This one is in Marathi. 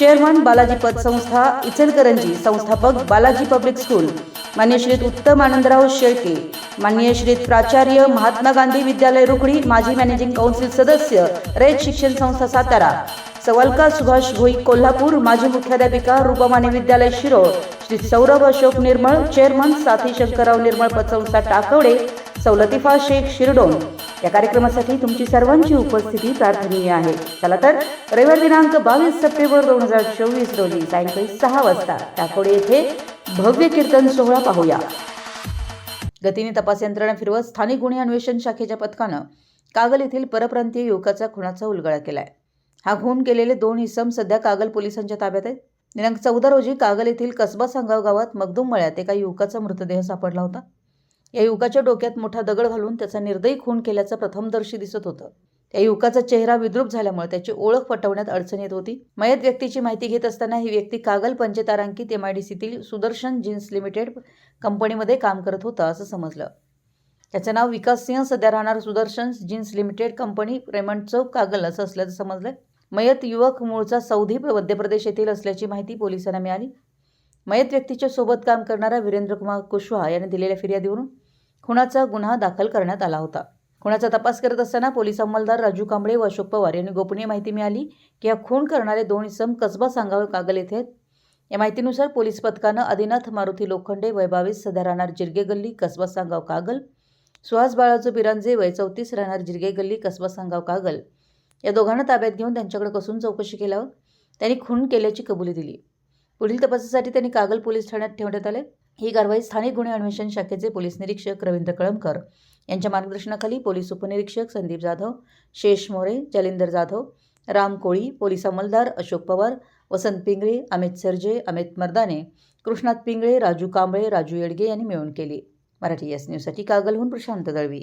चेअरमन बालाजी पतसंस्था इचलकरंजी संस्थापक बालाजी पब्लिक स्कूल. मान्य श्रीत उत्तम आनंदराव शेळके. मान्य श्रीत प्राचार्य महात्मा गांधी विद्यालय रुकडी माजी मॅनेजिंग काउन्सिल सदस्य रयत शिक्षण संस्था सातारा. सवलका सुभाष भोई कोल्हापूर माजी मुख्याध्यापिका रूपमाने विद्यालय शिरोळ. श्री सौरभ अशोक निर्मळ चेअरमन साथी शंकरराव निर्मळ पतसंस्था टाकवडे सौ शेख शिरडोन. या कार्यक्रमासाठी तुमची सर्वांची उपस्थिती प्रार्थनीय आहे. चला तर रविवार दिनांक बावीस सप्टेंबर दोन हजार चोवीस रोजी सायंकाळी सहा वाजता टाकोडे येथे भव्य कीर्तन सोहळा पाहूया. गतीने तपास यंत्रणा फिरवत स्थानिक गुन्हे अन्वेषण शाखेच्या पथकानं कागल येथील परप्रांतीय युवकाचा खुनाचा उलगडा केलाय. हा खून केलेले दोन इसम सध्या कागल पोलिसांच्या ताब्यात आहेत. दिनांक चौदा रोजी कागल येथील कसबा सांगाव गावात मगदूम मळ्यात एका युवकाचा मृतदेह सापडला होता. या युवकाच्या डोक्यात मोठा दगड घालून त्याचा निर्दयी खून केल्याचं प्रथमदर्शी दिसत होतं. त्या युवकाचा चेहरा विद्रूप झाल्यामुळे त्याची ओळख पटवण्यात अडचण येत होती. मयत व्यक्तीची माहिती घेत असताना ही व्यक्ती कागल पंचतारांकित एम आय डी सीतील सुदर्शन जीन्स लिमिटेड कंपनीमध्ये काम करत होता असं समजलं. त्याचं नाव विकास सिंह सध्या राहणार Sudarshan jeans limited company Raymond चौक कागल असं असल्याचं समजलं मयत युवक मूळचा सौदी मध्य प्रदेश येथील असल्याची माहिती पोलिसांना मिळाली. मयत व्यक्तीच्या सोबत काम करणारा वीरेंद्रकुमार कुशवाहा याने दिलेल्या फिर्यादीवरून खुनाचा गुन्हा दाखल करण्यात आला होता. खुनाचा तपास करत असताना पोलीस अंमलदार राजू कांबळे व अशोक पवार यांनी गोपनीय माहिती मिळाली की हा खून करणारे दोन इसम कसबा सांगावे कागल येथे आहेत. या माहितीनुसार पोलीस पथकानं आदिनाथ मारुती लोखंडे वय बावीस सध्या राहणार जिरगे गल्ली कसबा सांगाव कागल सुहास बाळाचं बिरांजे वय चौतीस राहणार जिरगे गल्ली कसबा सांगाव कागल. या दोघांना ताब्यात घेऊन त्यांच्याकडे कसून चौकशी केल्यावर त्यांनी खून केल्याची कबुली दिली. पुढील तपासासाठी त्यांनी कागल पोलीस ठाण्यात ठेवण्यात आले. ही कारवाई स्थानिक गुन्हे अन्वेषण शाखेचे पोलीस निरीक्षक रवींद्र कळमकर यांच्या मार्गदर्शनाखाली पोलीस उपनिरीक्षक संदीप जाधव शेष मोरे जालिंदर जाधव राम कोळी पोलीस अंमलदार अशोक पवार वसंत पिंगळे अमित सरजे अमित मर्दाने कृष्णात पिंगळे राजू कांबळे राजू येडगे यांनी मिळून केली. मराठी एस न्यूजसाठी कागलहून प्रशांत दळवी.